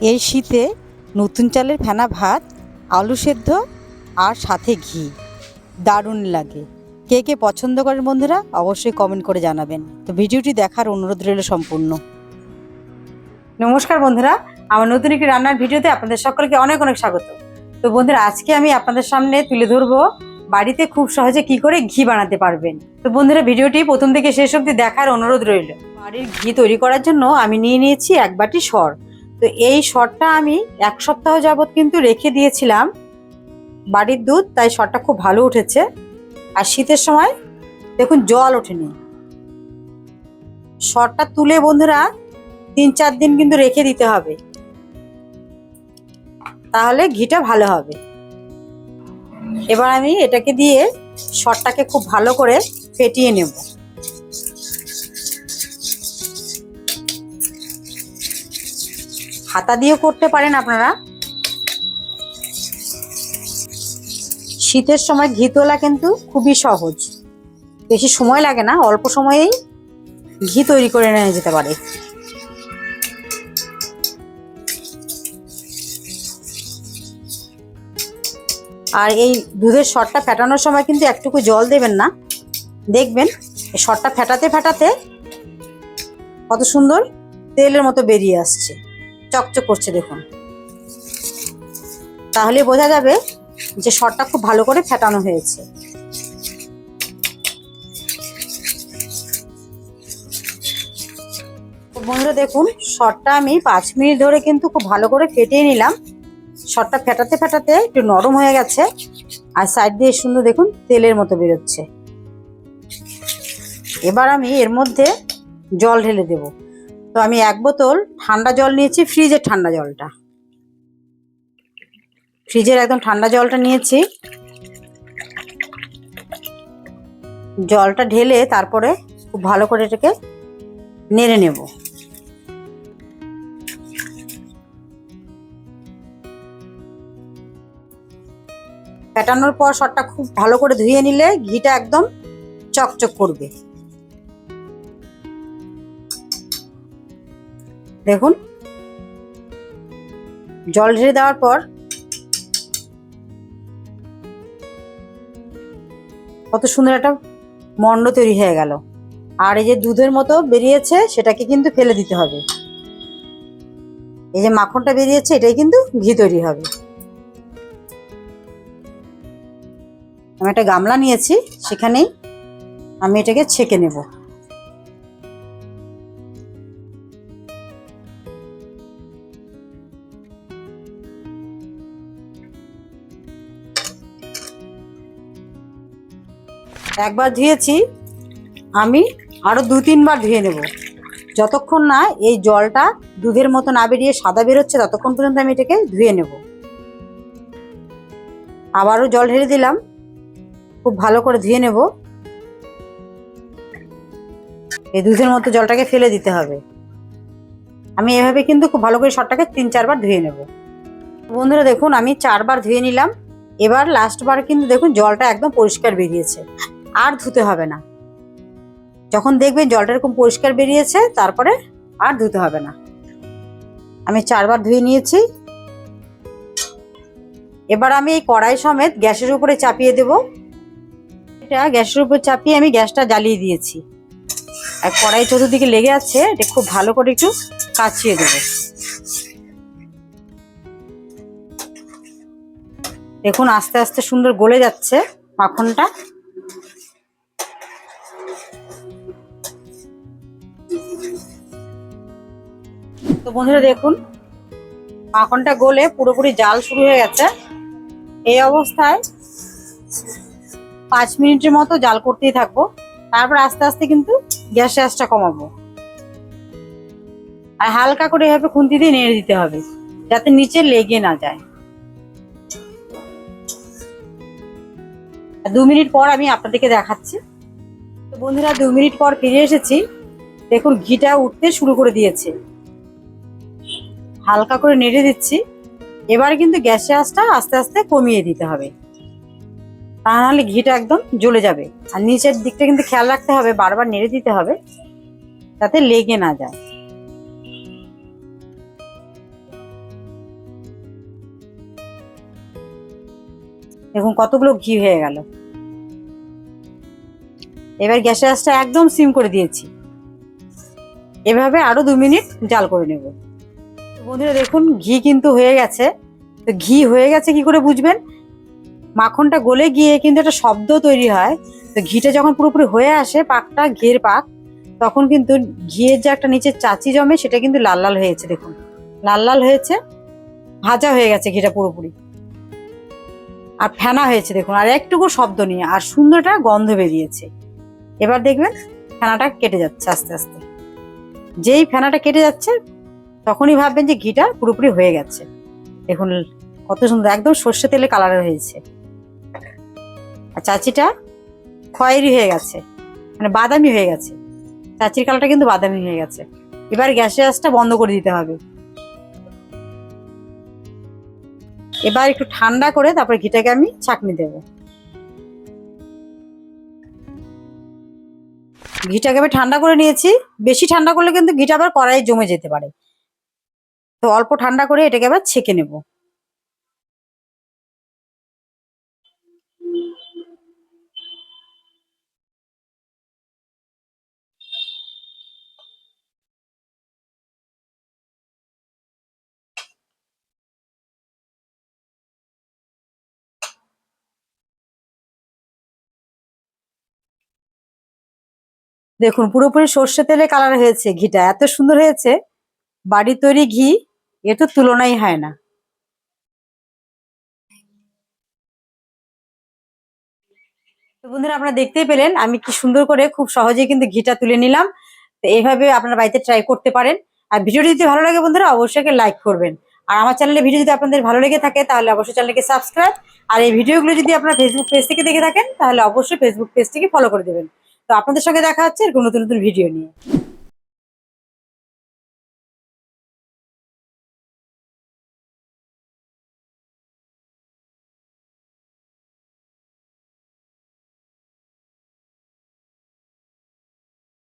এই শীতে নতুন চালের ফেনা ভাত, আলু সেদ্ধ আর সাথে ঘি। দারুণ লাগে। কে কে পছন্দ করেন বন্ধুরা, অবশ্যই কমেন্ট করে জানাবেন। তো ভিডিওটি দেখার অনুরোধ রইল সম্পূর্ণ। নমস্কার বন্ধুরা, আমার নতুন একটি রান্নার ভিডিওতে আপনাদের সকলকে অনেক অনেক স্বাগত। তো বন্ধুরা, আজকে আমি আপনাদের সামনে তুলে ধরবো বাড়িতে খুব সহজে কি করে ঘি বানাতে পারবেন। তো বন্ধুরা, ভিডিওটি প্রথম থেকে শেষ অবধি দেখার অনুরোধ রইল। বাড়ির ঘি তৈরি করার জন্য আমি নিয়ে নিয়েছি এক বাটি সর। তো এই সরটা আমি এক সপ্তাহ যাবত কিন্তু রেখে দিয়েছিলাম। বাড়ির দুধ, তাই সরটা খুব ভালো উঠেছে। আর শীতের সময় দেখুন জল ওঠেনি। সরটা তুলে বন্ধুরা তিন চার দিন কিন্তু রেখে দিতে হবে। তাহলে ঘিটা ভালো হবে। এবার আমি এটাকে দিয়ে সরটাকে খুব ভালো করে ফেটিয়ে নেব। হাতা দিয়েও করতে পারেন আপনারা। শীতের সময় ঘি তোলা কিন্তু খুবই সহজ। বেশি সময় লাগে না, অল্প সময়েই ঘি তৈরি করে নেওয়া যেতে পারে। আর এই দুধের শটটা ফেটানোর সময় কিন্তু একটুকু জল দেবেন না। দেখবেন শটটা ফেটাতে ফেটাতে কত সুন্দর তেলের মতো বেরিয়ে আসছে। চকচক করছে দেখুন। তাহলে বোঝা যাবে যে শটটা খুব ভালো করে ফেটানো হয়েছে। বন্ধুরা দেখুন, শটটা আমি পাঁচ মিনিট ধরে কিন্তু খুব ভালো করে ফেটিয়ে নিলাম। শটটা ফেটাতে ফেটাতে একটু নরম হয়ে গেছে। আর সাইড দিয়ে সুন্দর দেখুন, তেলের মতো বেরোচ্ছে। এবার আমি এর মধ্যে জল ঢেলে দেব। তো আমি এক বোতল ঠান্ডা জল নিয়েছি, ফ্রিজের ঠান্ডা জলটা। ফ্রিজের একদম ঠান্ডা জলটা নিয়েছি। জলটা ঢেলে তারপরে খুব ভালো করে এটাকে নেড়ে নেব। ফেটানোর পর শটটা খুব ভালো করে ধুয়ে নিলে ঘিটা একদম চকচক করবে। দেখুন। জল ঢেলে দেওয়ার পর কত সুন্দর একটা মন্ড তৈরি হয়ে গেল। আর এই যে দুধের মতো বেরিয়েছে, সেটাকে কিন্তু ফেলে দিতে হবে। এই যে মাখনটা বেরিয়েছে, এটাই কিন্তু ঘি তৈরি হবে। আমি একটা গামলা নিয়েছি, সেখানেই আমি এটাকে ছেঁকে নেব। একবার ধুয়েছি, আমি আরও দু তিনবার ধুয়ে নেব। যতক্ষণ না এই জলটা দুধের মতো না বেরিয়ে সাদা বেরোচ্ছে, ততক্ষণ পর্যন্ত আমি এটাকে ধুয়ে নেব। আবারও জল ঢেলে দিলাম। খুব ভালো করে ধুয়ে নেব। এই দুধের মতো জলটাকে ফেলে দিতে হবে। আমি এভাবে কিন্তু খুব ভালো করে শটটাকে তিন চারবার ধুয়ে নেব। বন্ধুরা, দেখুন, আমি চারবার ধুয়ে নিলাম। এবার লাস্টবার কিন্তু দেখুন জলটা একদম পরিষ্কার বেরিয়েছে। আর ধুতে হবে না। যখন দেখবেন জলটা এরকম পরিষ্কার বেরিয়েছে, তারপরে আর ধুতে হবে না। আমি চারবার ধুয়ে নিয়েছি। এবার আমি এই কড়াই সমেত গ্যাসের উপরে চাপিয়ে দেব। এটা গ্যাসের উপর চাপিয়ে আমি গ্যাসটা জ্বালিয়ে দিয়েছি। আর কড়াই চতুর্দিকে লেগে আছে, এটা খুব ভালো করে একটু কাচিয়ে দেব। দেখুন, আস্তে আস্তে সুন্দর গলে যাচ্ছে মাখনটা। তো বন্ধুরা দেখুন, মাখনটা গলে পুরোপুরি জাল শুরু হয়ে গেছে। এই অবস্থায় পাঁচ মিনিটের মতো জাল করতেই থাকব। তারপর আস্তে আস্তে কিন্তু গ্যাসের আঁচটা কমাবো। আর হালকা করে এভাবে খুন্তি দিয়ে নেড়ে দিতে হবে, যাতে নিচে লেগে না যায়। দু মিনিট পর আমি আপনাদেরকে দেখাচ্ছি। তো বন্ধুরা, দু মিনিট পর ফিরে এসেছি। দেখুন, ঘিটা উঠতে শুরু করে দিয়েছে। হালকা করে নেড়ে দিচ্ছি। এবার কিন্তু গ্যাসের আঁচটা আস্তে আস্তে কমিয়ে দিতে হবে। তা নাহলে ঘিটা একদম জ্বলে যাবে। আর নিচের দিকটা কিন্তু খেয়াল রাখতে হবে, বারবার নেড়ে দিতে হবে, যাতে লেগে না যায়। দেখুন কতগুলো ঘি হয়ে গেল। এবার গ্যাসের আঁচটা একদম সিম করে দিয়েছি। এভাবে আরও দু মিনিট জাল করে নেব। বন্ধুরা দেখুন, ঘি কিন্তু হয়ে গেছে। তো ঘি হয়ে গেছে, কি করে বুঝবেন? মাখনটা গলে গিয়ে কিন্তু একটা শব্দ তৈরি হয়। তো ঘিটা যখন পুরোপুরি হয়ে আসে, পাকটা ঘিয়ের পাক, তখন কিন্তু ঘিয়ের যে একটা নিচে চাচি জমে, সেটা কিন্তু লাল লাল হয়েছে, দেখুন। লাল লাল হয়েছে, ভাজা হয়ে গেছে ঘিটা পুরোপুরি। আর ফেনা হয়েছে, দেখুন, আর একটুকু শব্দ নিয়ে, আর সুন্দরটা গন্ধ বেরিয়েছে। এবার দেখবেন, ফেনাটা কেটে যাচ্ছে আস্তে আস্তে। যেই ফেনাটা কেটে যাচ্ছে তখনই ভাববেন যে ঘিটা পুরোপুরি হয়ে গেছে। দেখুন, কত সুন্দর, একদম সর্ষে তেলে কালার হয়েছে। আর চাচিটা খয়েরি হয়ে গেছে মানে বাদামি হয়ে গেছে। চাচির কালারটা কিন্তু বাদামি হয়ে গেছে। এবার গ্যাসের আঁচটা বন্ধ করে দিতে হবে। এবার একটু ঠান্ডা করে তারপরে ঘিটাকে আমি ছাঁকনি দেব। ঘিটাকে আমি ঠান্ডা করে নিয়েছি। বেশি ঠান্ডা করলে কিন্তু ঘিটা আবার কড়াই জমে যেতে পারে। তো অল্প ঠান্ডা করে এটাকে আবার ছেঁকে নেব। দেখুন, পুরোপুরি সর্ষে তেলে কালার হয়েছে ঘিটা, এত সুন্দর হয়েছে। বাড়ি তৈরি ঘি এর তো তুলনাই হয় না। বন্ধুরা, আপনারা দেখতেই পেলেন, আমি কি সুন্দর করে খুব সহজেই কিন্তু ঘিটা তুলে নিলাম। তো এইভাবে আপনারা বাড়িতে ট্রাই করতে পারেন। আর ভিডিওটি যদি ভালো লাগে বন্ধুরা, অবশ্যই লাইক করবেন। আর আমার চ্যানেলে ভিডিও যদি আপনাদের ভালো লেগে থাকে, তাহলে অবশ্যই চ্যানেলকে সাবস্ক্রাইব আর এই ভিডিওগুলো যদি আপনারা ফেসবুক পেজ থেকে দেখে থাকেন, তাহলে অবশ্যই ফেসবুক পেজটিকে ফলো করে দেবেন। তো আপনাদের সঙ্গে দেখা হচ্ছে এরকম নতুন নতুন ভিডিও নিয়ে।